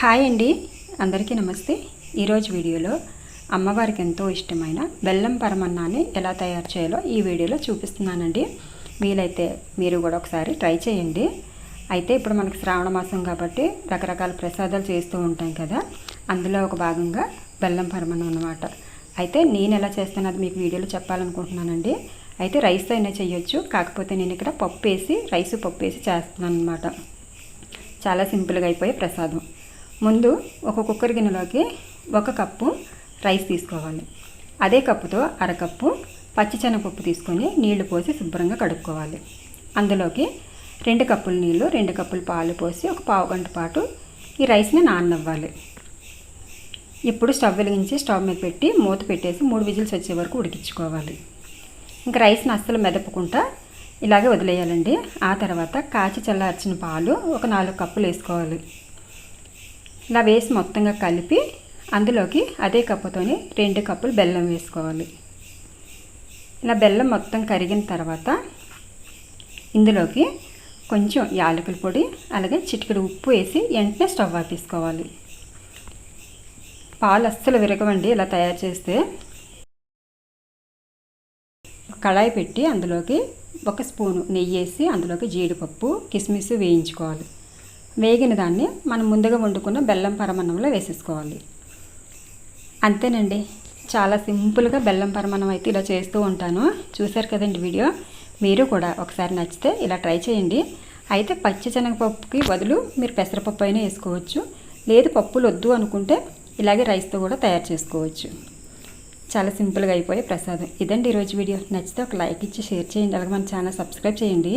Hi అండి. అందరికీ నమస్తే. ఈరోజు వీడియోలో అమ్మవారికి ఎంతో ఇష్టమైన బెల్లం పరమన్నాన్ని ఎలా తయారు చేయాలో ఈ వీడియోలో చూపిస్తున్నానండి. వీలైతే మీరు కూడా ఒకసారి ట్రై చేయండి. అయితే ఇప్పుడు మనకి శ్రావణ మాసం కాబట్టి రకరకాల ప్రసాదాలు చేస్తూ ఉంటాం కదా. అందులో ఒక భాగంగా బెల్లం పరమన్నం అనమాట అయితే నేను ఎలా చేస్తున్నది మీకు వీడియోలో చెప్పాలనుకుంటున్నానండి. అయితే రైస్ అయినా చేయొచ్చు. కాకపోతే నేను ఇక్కడ పప్పు వేసి రైస్ పప్పు వేసి చేస్తున్నాను అనమాట చాలా సింపుల్గా అయిపోయే ప్రసాదం. ముందు ఒక కుక్కర్ గిన్నెలోకి ఒక కప్పు రైస్ తీసుకోవాలి. అదే కప్పుతో అరకప్పు పచ్చిశనగపప్పు తీసుకొని నీళ్ళు పోసి శుభ్రంగా కడుక్కోవాలి. అందులోకి రెండు కప్పుల నీళ్ళు రెండు కప్పులు పాలు పోసి ఒక పావు గంట పాటు ఈ రైస్ని నాననివ్వాలి. ఇప్పుడు స్టవ్ వెలిగించి స్టవ్ మీద పెట్టి మూత పెట్టేసి మూడు విజిల్స్ వచ్చే వరకు ఉడికించుకోవాలి. ఇంకా రైస్ని అస్సలు మెదపకుండా ఇలాగే వదిలేయాలండి. ఆ తర్వాత కాచి చల్లార్చిన పాలు ఒక నాలుగు కప్పులు వేసుకోవాలి. ఇలా వేసి మొత్తంగా కలిపి అందులోకి అదే కప్పుతోని రెండు కప్పులు బెల్లం వేసుకోవాలి. ఇలా బెల్లం మొత్తం కరిగిన తర్వాత ఇందులోకి కొంచెం యాలకుల పొడి అలాగే చిటికెడు ఉప్పు వేసి వెంటనే స్టవ్ ఆపేసుకోవాలి. పాలు అస్సలు విరగవండి ఇలా తయారు చేస్తే. కళాయి పెట్టి అందులోకి ఒక స్పూను నెయ్యి వేసి అందులోకి జీడిపప్పు కిస్మిస్ వేయించుకోవాలి. వేగిన దాన్ని మనం ముందుగా వండుకున్న బెల్లం పరమన్నంలో వేసేసుకోవాలి. అంతేనండి. చాలా సింపుల్గా బెల్లం పరమన్నం అయితే ఇలా చేస్తూ ఉంటాను. చూశారు కదండి వీడియో? మీరు కూడా ఒకసారి నచ్చితే ఇలా ట్రై చేయండి. అయితే పచ్చి శనగపప్పుకి బదులు మీరు పెసరపప్పు అయినా వేసుకోవచ్చు. లేదు పప్పులు వద్దు అనుకుంటే ఇలాగే రైస్తో కూడా తయారు చేసుకోవచ్చు. చాలా సింపుల్గా అయిపోయే ప్రసాదం. ఇదండి ఈరోజు వీడియో. నచ్చితే ఒక లైక్ ఇచ్చి షేర్ చేయండి. అలాగే మన ఛానల్ సబ్స్క్రైబ్ చేయండి.